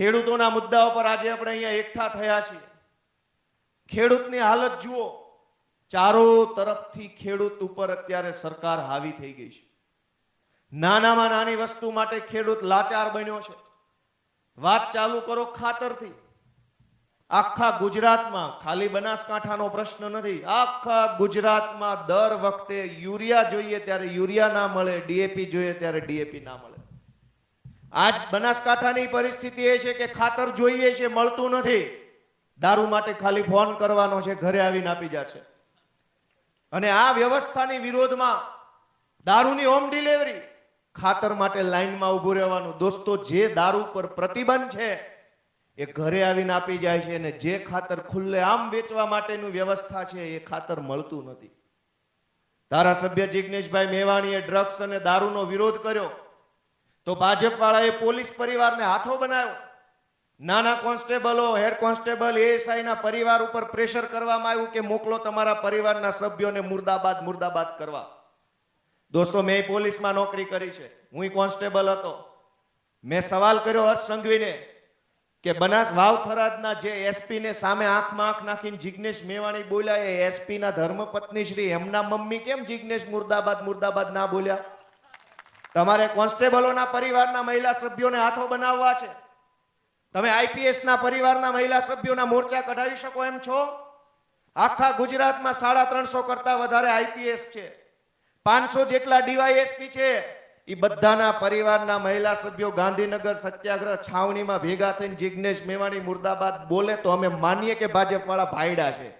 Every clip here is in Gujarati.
ખેડૂતોના મુદ્દાઓ પર આજે આપણે અહીંયા એકઠા થયા છીએ. ખેડૂતની હાલત જુઓ. ચારો તરફથી ખેડૂત ઉપર અત્યારે સરકાર હાવી થઈ ગઈ છે. નાનામાં નાની વસ્તુ માટે ખેડૂત લાચાર બન્યો છે. વાત ચાલુ કરો ખાતરથી. આખા ગુજરાતમાં ખાલી બનાસકાંઠાનો પ્રશ્ન નથી. આખા ગુજરાતમાં દર વખતે યુરિયા જોઈએ ત્યારે યુરિયા ના મળે, ડીએપી જોઈએ ત્યારે ડીએપી ના મળે. આજ બનાસકાંઠાની પરિસ્થિતિ એ છે કે ખાતર જોઈએ છે, મળતું નથી. દારૂ માટે ખાલી ફોન કરવાનો છે, ઘરે આવીને આપી જશે. અને આ વ્યવસ્થાની વિરોધમાં દારૂની હોમ ડિલિવરી ખાતર માટે લાઈનમાં ઊભું રહેવાનું. દોસ્તો, જે દારૂ પર પ્રતિબંધ છે, એ ઘરે આવીને આપી જાય છે અને જે ખાતર ખુલ્લે આમ વેચવા માટેનું વ્યવસ્થા છે, એ ખાતર મળતું નથી. ધારાસભ્ય જિગ્નેશભાઈ મેવાણીએ ડ્રગ્સ અને દારૂનો વિરોધ કર્યો. તો ભાજપ વાળાએ પોલીસ પરિવારને હાથો બનાવ્યો. નાના કોન્સ્ટેબલો, હેડ કોન્સ્ટેબલ એએસઆઈ ના પરિવાર ઉપર પ્રેશર કરવામાં આવ્યું કે મોકલો તમારા પરિવારના સભ્યોને મુર્દાબાદ મુર્દાબાદ કરવા. દોસ્તો, મેં પોલીસમાં નોકરી કરી છે. હું કોન્સ્ટેબલ હતો. મેં સવાલ કર્યો હર્ષ સંઘવીને કે બનાસ વાવ થરાદના જે એસપી ને સામે આંખમાં આંખ નાખીને જિજ્ઞેશ મેવાણી બોલ્યા, એ એસપી ના ધર્મપત્ની શ્રી એમના મમ્મી કેમ જિજ્ઞેશ મુર્દાબાદ મુર્દાબાદ ના બોલ્યા? તમારે કોન્સ્ટેબલોના પરિવારના મહિલા સભ્યોને હાથો બનાવવા છે. તમે આઈપીએસ ના પરિવારના મહિલા સભ્યોના મોરચા કઢાવી શકો એમ છો? આખા ગુજરાતમાં સાડા ત્રણસો કરતા વધારે આઈપીએસ છે. પાંચસો જેટલા ડીવાયએસપી છે. એ બધાના પરિવારના મહિલા સભ્યો ગાંધીનગર સત્યાગ્રહ છાવણીમાં ભેગા થઈને જિગ્નેશ મેવાણી મુર્દાબાદ બોલે તો અમે માનીએ કે ભાજપ વાળા ભાઈડા છે.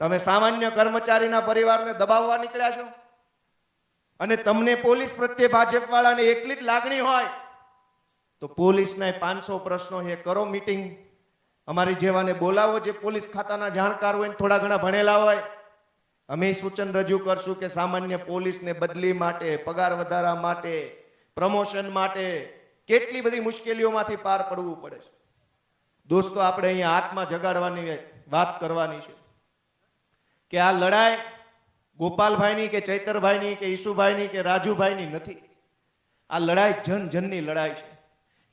તમે સામાન્ય કર્મચારીના પરિવારને દબાવવા નીકળ્યા છો? અને તમને પોલીસ પ્રત્યે ભાજપ વાળાને એટલી જ લાગણી હોય, તો પોલીસના પાંચસો પ્રશ્નો એ કરો મીટિંગ. અમારી જેવાને બોલાવો, જે પોલીસ ખાતાના જાણકાર હોય થોડા ઘણા ભણેલા હોય. અમે સૂચન રજૂ કરશું કે સામાન્ય પોલીસને બદલી માટે, પગાર વધારા માટે, પ્રમોશન માટે કેટલી બધી મુશ્કેલીઓમાંથી પાર પડવું પડે છે. દોસ્તો, આપણે અહીંયા આત્મા જગાડવાની વાત કરવાની છે કે આ લડાઈ ગોપાલભાઈની કે ચૈતરભાઈની કે ઈસુભાઈની કે રાજુભાઈની નથી. આ લડાઈ જન જનની લડાઈ છે.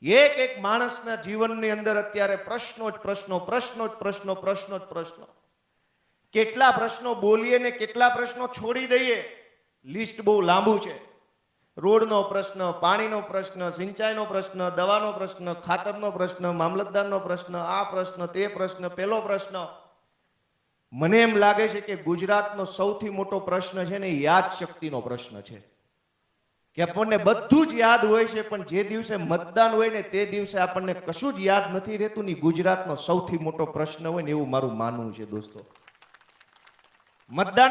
એક એક માણસના જીવનની અંદર અત્યારે પ્રશ્નો જ પ્રશ્નો પ્રશ્નો જ પ્રશ્નો પ્રશ્નો જ પ્રશ્નો. કેટલા પ્રશ્નો બોલીએ ને કેટલા પ્રશ્નો છોડી દઈએ, લિસ્ટ બહુ લાંબુ છે. રોડનો પ્રશ્ન, પાણીનો પ્રશ્ન, સિંચાઈનો પ્રશ્ન, દવાનો પ્રશ્ન, ખાતરનો પ્રશ્ન, મામલતદારનો પ્રશ્ન, આ પ્રશ્ન, તે પ્રશ્ન, પેલો પ્રશ્ન. મને એમ લાગે છે કે ગુજરાતનો સૌથી મોટો પ્રશ્ન છે ને યાદ શક્તિનો પ્રશ્ન છે. કે આપણને બધું જ યાદ હોય છે, પણ જે દિવસે મતદાન હોય ને તે દિવસે આપણને કશું જ યાદ નથી રહેતું ને ગુજરાતનો સૌથી મોટો પ્રશ્ન હોય ને એવું મારું માનવું છે દોસ્તો. મતદાન